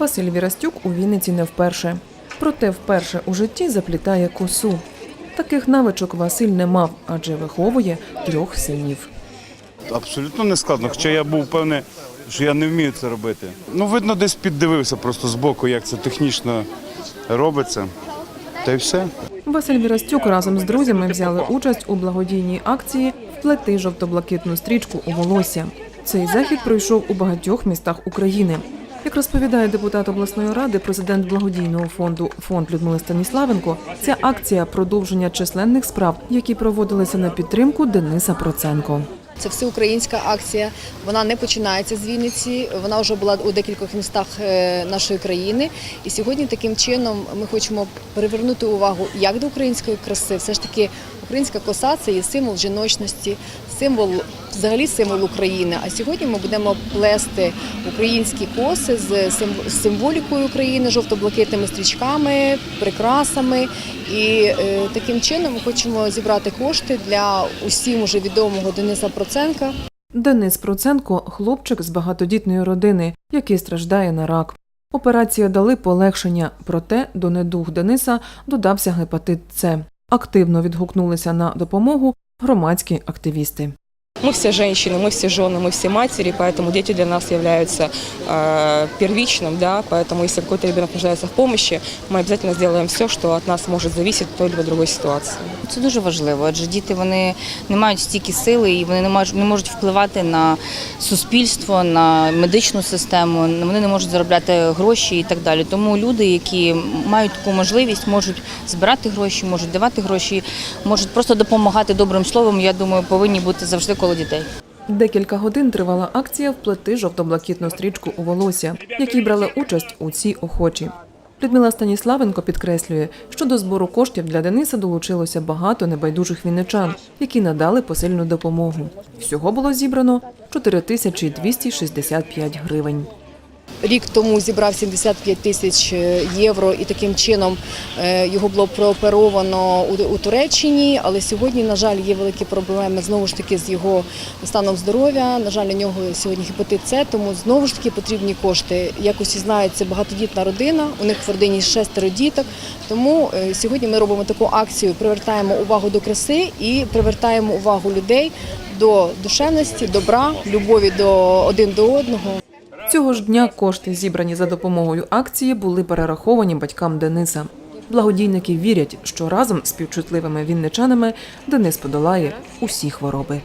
Василь Вірастюк у Вінниці не вперше. Проте вперше у житті заплітає косу. Таких навичок Василь не мав, адже виховує трьох синів. Абсолютно не складно, хоча я був певний, що я не вмію це робити. Ну, видно, десь піддивився просто збоку, як це технічно робиться. Та й все. Василь Вірастюк разом з друзями взяли участь у благодійній акції Вплети жовто-блакитну стрічку у волосся. Цей захід пройшов у багатьох містах України. Як розповідає депутат обласної ради, президент благодійного фонду фонд Людмили Станіславенко, ця акція продовження численних справ, які проводилися на підтримку Дениса Проценко. Це всеукраїнська акція. Вона не починається з Вінниці. Вона вже була у декількох містах е, нашої країни. І сьогодні таким чином ми хочемо привернути увагу як до української краси. Все ж таки, українська коса це є символ жіночності, символ взагалі символ України. А сьогодні ми будемо плести українські коси з сим- символікою України, жовто-блакитними стрічками, прикрасами. І е, таким чином ми хочемо зібрати кошти для усім уже відомого Дениса Проценка. Денис Проценко хлопчик з багатодітної родини, який страждає на рак. Операція дали полегшення, проте до недуг Дениса додався гепатит С. Активно відгукнулися на допомогу громадські активісти. Мы все женщины, мы все жены, мы все матери, поэтому дети для нас являются э, первичным, да, поэтому если какой-то ребенок нуждается в помощи, мы обязательно сделаем все, что от нас может зависеть в той или другой ситуации. Це дуже важливо, адже діти вони не мають стільки сили і вони не можуть, не можуть впливати на суспільство, на медичну систему, вони не можуть заробляти гроші і так далі. Тому люди, які мають таку можливість, можуть збирати гроші, можуть давати гроші, можуть просто допомагати добрим словом. Я думаю, повинні бути завжди коло дітей. Декілька годин тривала акція Вплети жовто-блакитну стрічку у волосся, в якій брали участь усі охочі. Людмила Станіславенко підкреслює, що до збору коштів для Дениса долучилося багато небайдужих вінничан, які надали посильну допомогу. Всього було зібрано 4265 гривень. Рік тому зібрав 75 тисяч євро, і таким чином е, його було прооперовано у, у Туреччині. Але сьогодні, на жаль, є великі проблеми знову ж таки з його станом здоров'я. На жаль, у нього сьогодні гепатит С, тому знову ж таки потрібні кошти. Як усі знають, це багатодітна родина. У них в родині шестеро діток. Тому е, сьогодні ми робимо таку акцію, привертаємо увагу до краси і привертаємо увагу людей до душевності, добра, любові до один до одного. Цього ж дня кошти, зібрані за допомогою акції, були перераховані батькам Дениса. Благодійники вірять, що разом з співчутливими вінничанами Денис подолає усі хвороби.